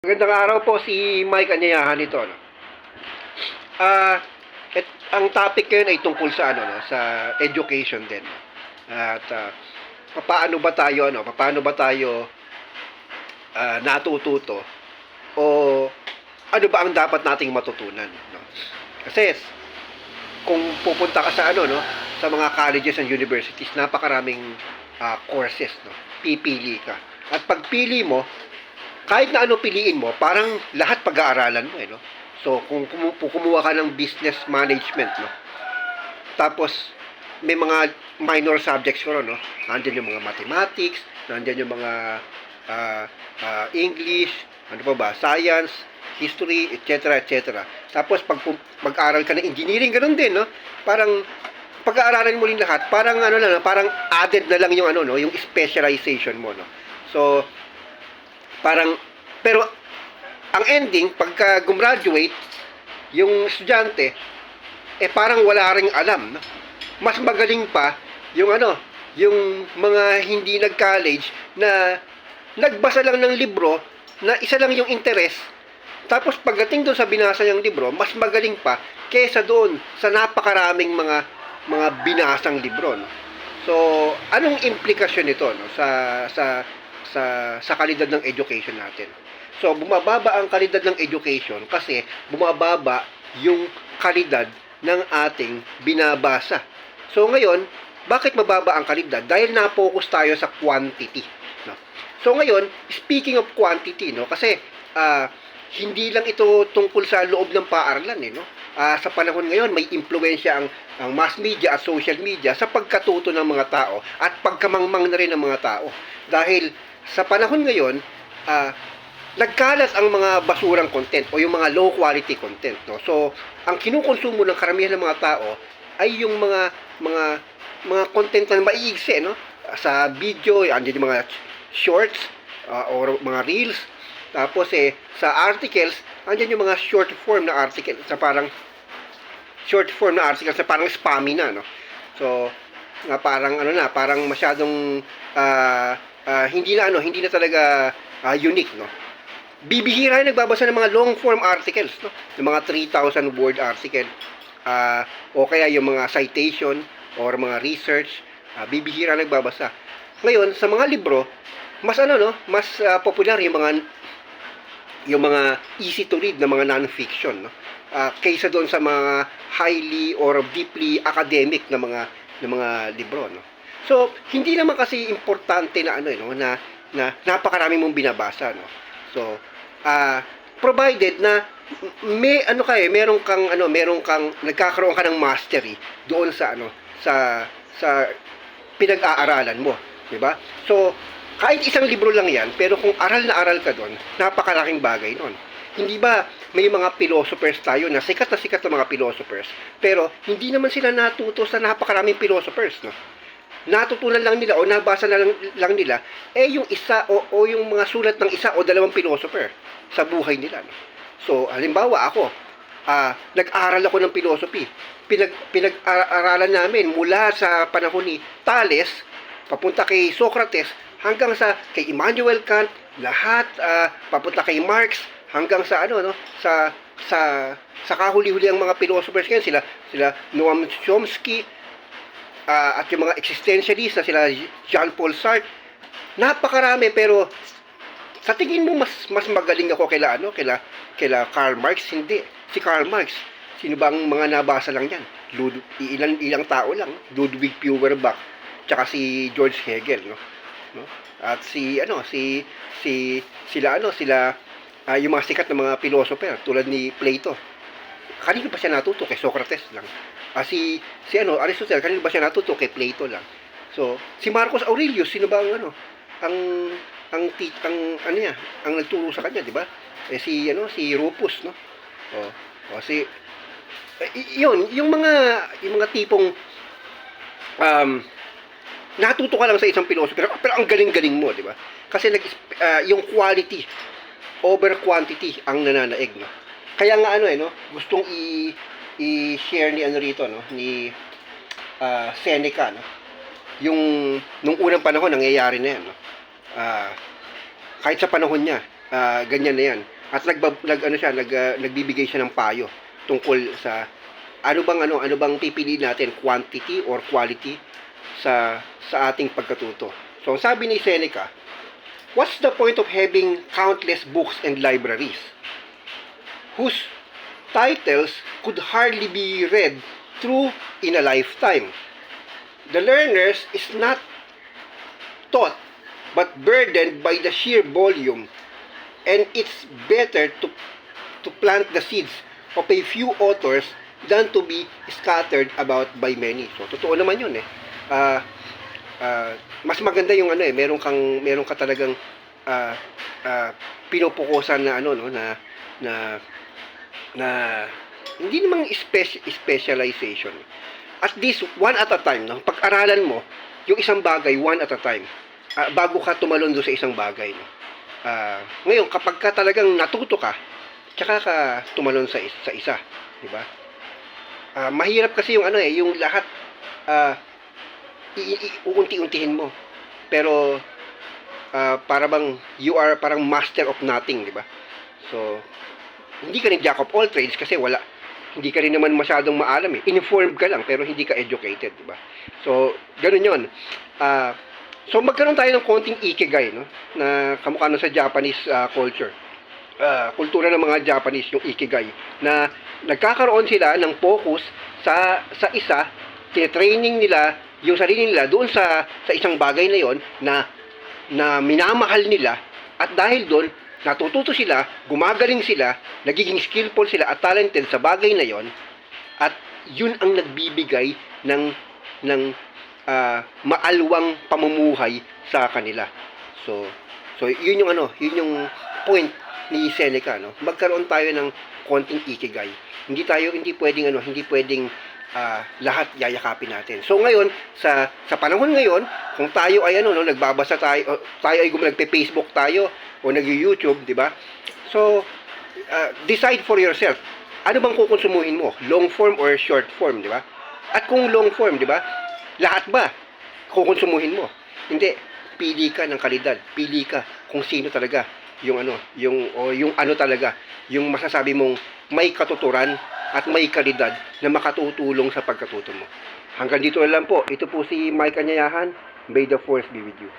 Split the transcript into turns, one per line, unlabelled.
Magandang araw po si Mike Anyayahan ito. No? Ah, et, ang topic ngayon ay tungkol sa ano, no? sa education din. At ah, paano ba tayo ano, paano ba tayo ah, natututo o ano ba ang dapat nating matutunan, no? Kasi kung pupunta ka sa ano, no, sa mga colleges and universities, napakaraming ah, courses, no. Pipili ka. At pagpili mo, kahit na ano piliin mo, parang lahat pag-aaralan mo eh, no? So, kung kumu- kumuha ka ng business management, no? Tapos, may mga minor subjects ko, no? Nandiyan yung mga mathematics, nandiyan yung mga ah, ah, English, ano pa ba, science, history, etc., etc. Tapos, pag mag-aral ka ng engineering, ganun din, no? Parang, pag-aaralan mo rin lahat, parang ano lang, parang added na lang yung ano, no? Yung specialization mo, no? So, parang pero ang ending pagka gumraduate yung estudyante eh parang wala ring alam no? mas magaling pa yung ano yung mga hindi nag-college na nagbasa lang ng libro na isa lang yung interest tapos pagdating doon sa binasa niyang libro mas magaling pa kaysa doon sa napakaraming mga mga binasang libro no? so anong implikasyon nito no sa sa sa sa kalidad ng education natin. So bumababa ang kalidad ng education kasi bumababa yung kalidad ng ating binabasa. So ngayon, bakit mababa ang kalidad? Dahil na-focus tayo sa quantity, no. So ngayon, speaking of quantity, no, kasi ah, hindi lang ito tungkol sa loob ng paaralan eh, no. Ah, sa panahon ngayon, may impluwensya ang ang mass media at social media sa pagkatuto ng mga tao at pagkamangmang na rin ng mga tao. Dahil sa panahon ngayon, ah, nagkalat ang mga basurang content o yung mga low quality content no? So ang kinukonsumo ng karamihan ng mga tao ay yung mga mga mga content na maiigsi no? Sa video andiyan yung mga shorts ah, or mga reels. Tapos eh sa articles andiyan yung mga short form na article sa parang short form na articles na parang spammy na no? So na parang ano na parang masyadong ah, ah, hindi na ano hindi na talaga ah, unique no bibihira yung nagbabasa ng mga long form articles, no? Yung mga 3,000 word article, ah, o kaya yung mga citation or mga research, ah, bibihira nagbabasa. Ngayon, sa mga libro, mas ano no, mas ah, popular yung mga yung mga easy to read na mga non-fiction, no? Ah, kaysa doon sa mga highly or deeply academic na mga na mga libro, no? So, hindi naman kasi importante na ano, eh, no, na na napakarami mong binabasa, no? So, ah provided na may ano kay meron kang ano, meron kang nagkakaroon ka ng mastery doon sa ano, sa sa pinag-aaralan mo, 'di ba? So, kahit isang libro lang 'yan, pero kung aral na aral ka doon, napakalaking bagay noon. Hindi ba may mga philosophers tayo na sikat na sikat na mga philosophers, pero hindi naman sila natuto sa napakaraming philosophers, no? Natutunan lang nila o nabasa na lang, lang nila eh yung isa o, o yung mga sulat ng isa o dalawang philosopher sa buhay nila. No? So, halimbawa ako, ah, nag-aral ako ng philosophy. Pinag, pinag-aralan namin mula sa panahon ni Thales, papunta kay Socrates, hanggang sa kay Immanuel Kant, lahat ah, papunta kay Marx, hanggang sa ano no, sa sa sa kahuli-huli ang mga philosophers ngayon sila sila Noam Chomsky, ah, at yung mga existentialist na sila Jean-Paul Sartre, napakarami pero sa tingin mo mas mas magaling ako kila ano, kila kila Karl Marx hindi. Si Karl Marx, sino bang mga nabasa lang yan? Lud ilang ilang tao lang, Ludwig Feuerbach, tsaka si George Hegel, no? no? At si ano, si si sila ano, sila ah, yung mga sikat na mga philosopher tulad ni Plato. Kanino ba siya natuto? Kay Socrates lang. Ah, si si ano, Aristotle, kanino ba siya natuto? Kay Plato lang. So, si Marcus Aurelius, sino ba ang ano, ang ang ti, ang ano niya, ang nagturo sa kanya, di ba? Eh si ano, si Rufus, no? Oh, oh si eh, yun, yung mga yung mga tipong um natuto ka lang sa isang philosophy pero, pero ang galing-galing mo, di ba? Kasi nag ah, yung quality over quantity ang nananaig, no? Kaya nga ano eh, no? Gustong i i-share ni ano rito, no? Ni ah, Seneca, no? Yung nung unang panahon nangyayari na yan, no? Ah, kahit sa panahon niya, Ah, ganyan na yan. At nag, nag ano siya, nag, ah, nagbibigay siya ng payo tungkol sa ano bang ano ano bang pipiliin natin quantity or quality sa sa ating pagkatuto. So sabi ni Seneca, what's the point of having countless books and libraries whose titles could hardly be read through in a lifetime? The learners is not taught but burdened by the sheer volume and it's better to to plant the seeds of a few authors than to be scattered about by many. So totoo naman 'yun eh. Ah ah, mas maganda yung ano eh, meron kang meron ka talagang ah ah, pinupukusan na ano no na na na hindi namang speci- specialization. At least one at a time, no? Pag-aralan mo yung isang bagay one at a time ah, bago ka tumalon doon sa isang bagay, no? Ah, ngayon kapag ka talagang natuto ka, tsaka ka tumalon sa is- sa isa, di ba? Ah, mahirap kasi yung ano eh, yung lahat ah i- uunti-untihin mo. Pero ah, para bang you are parang master of nothing, di ba? So hindi ka rin jack of all trades kasi wala hindi ka rin naman masyadong maalam eh. Informed ka lang pero hindi ka educated, di ba? So, ganun 'yon. Ah, so magkaroon tayo ng konting ikigai, no? Na kamukha na sa Japanese ah, culture. Ah, kultura ng mga Japanese yung ikigai na nagkakaroon sila ng focus sa sa isa, training nila yung sarili nila doon sa sa isang bagay na 'yon na na minamahal nila at dahil doon natututo sila, gumagaling sila, nagiging skillful sila at talented sa bagay na 'yon at yun ang nagbibigay ng ng ah, maalwang pamumuhay sa kanila. So so yun yung ano, yun yung point ni Seneca no. Magkaroon tayo ng konting ikigai. Hindi tayo hindi pwedeng ano, hindi pwedeng ah, lahat yayakapin natin. So ngayon sa sa panahon ngayon, kung tayo ay ano no, nagbabasa tayo, tayo ay gum nagpe-Facebook tayo o nag-YouTube, di ba? So ah, decide for yourself. Ano bang kukonsumuhin mo? Long form or short form, di ba? At kung long form, di ba? Lahat ba kukonsumuhin mo? Hindi. Pili ka ng kalidad. Pili ka kung sino talaga yung ano, yung o yung ano talaga, yung masasabi mong may katuturan at may kalidad na makatutulong sa pagkatuto mo. Hanggang dito lang po. Ito po si Mike Anyayahan. May the force be with you.